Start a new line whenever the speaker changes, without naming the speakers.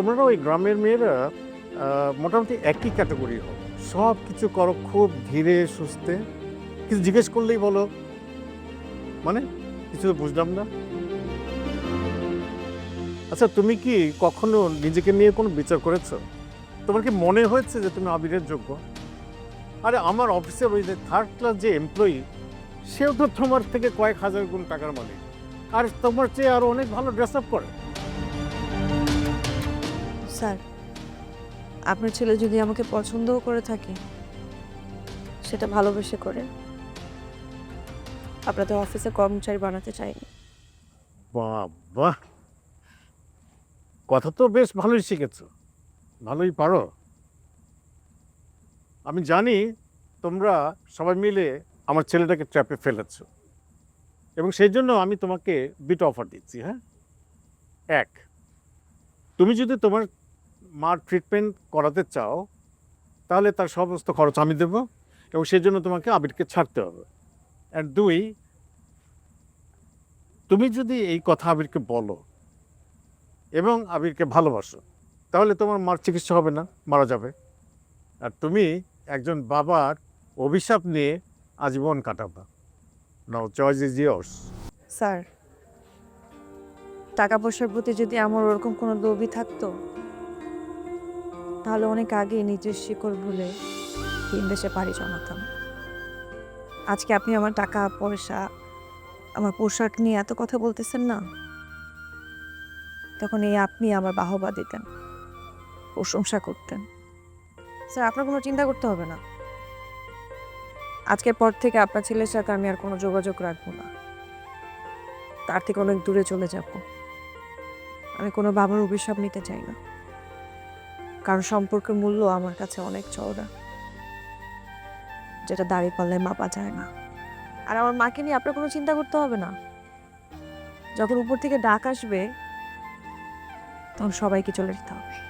তোমরা ওই গ্রামের মেয়েরা মোটামুটি একই ক্যাটাগরি হও। সব কিছু করো খুব ধীরে সুস্থে। কিছু জিজ্ঞেস করলেই বলো। মানে কিছু বুঝলাম না। আচ্ছা তুমি কি কখনো নিজেকে নিয়ে কোনো বিচার করেছ? তোমার কি মনে হয়েছে যে তুমি আবিরের যোগ্য? আরে, আমার অফিসের ওই যে থার্ড ক্লাস যে এমপ্লয়ি সেও তো তোমার থেকে কয়েক হাজার গুণ টাকার মালিক। আর তোমার চেয়ে আরও অনেক ভালো ড্রেস আপ করে।
স্যার। আপনার ছেলে যদি আমাকে পছন্দও করে থাকে, সেটা ভালোবেসে করে। আপনাদের অফিসে কর্মচারী বানাতে চাইনি।
বাবা, কথা তো বেশ ভালোই শিখেছো। ভালোই পারো। আমি জানি তোমরা সবাই মিলে আমার ছেলেটাকে ট্র্যাপে ফেলেছো। এবং সেই জন্য আমি তোমাকে দুটো অফার দিচ্ছি হ্যাঁ? এক, তুমি যদি তোমার মার ট্রিটমেন্ট করাতে চাও, তাহলে তার সমস্ত খরচ আমি দেবো এবং সেই জন্য তোমাকে আবিরকে ছাড়তে হবে। আর দুই, তুমি যদি এই কথা আবিরকে বলো এবং আবিরকে ভালোবাসো, তাহলে তোমার মার চিকিৎসা হবে না, মারা যাবে। আর তুমি একজন বাবার অভিশাপ নিয়ে আজীবন কাটাবা। Now choice is yours
sir, টাকা পয়সার প্রতি যদি আমার ওরকম কোনো লোভই থাকতো তাহলে অনেক আগে নিজের শিকড় ভুলে ভিন দেশে পাড়ি জমাতাম। আজকে আপনি আমার টাকা, পয়সা, আমার পোশাক নিয়ে এত কথা বলতেছেন না? তখন এই আপনি আমার বাহবা দিতেন, প্রশংসা করতেন। স্যার, আপনার কোনো চিন্তা করতে হবে না। আজকের পর থেকে আপনার ছেলের সাথে আমি আর কোনো যোগাযোগ রাখব না। তার থেকে অনেক দূরে চলে যাব। আমি কোনো বাবার অভিশাপ নিতে চাই না। কারণ সম্পর্কের মূল্য আমার কাছে অনেক চওড়া। যেটা দাঁড়িয়ে পড়লে মাপা যায় না। আর আমার মাকে নিয়ে আপনার কোনো চিন্তা করতে হবে না। যখন উপর থেকে ডাক আসবে, তখন সবাইকে চলে যেতে হবে।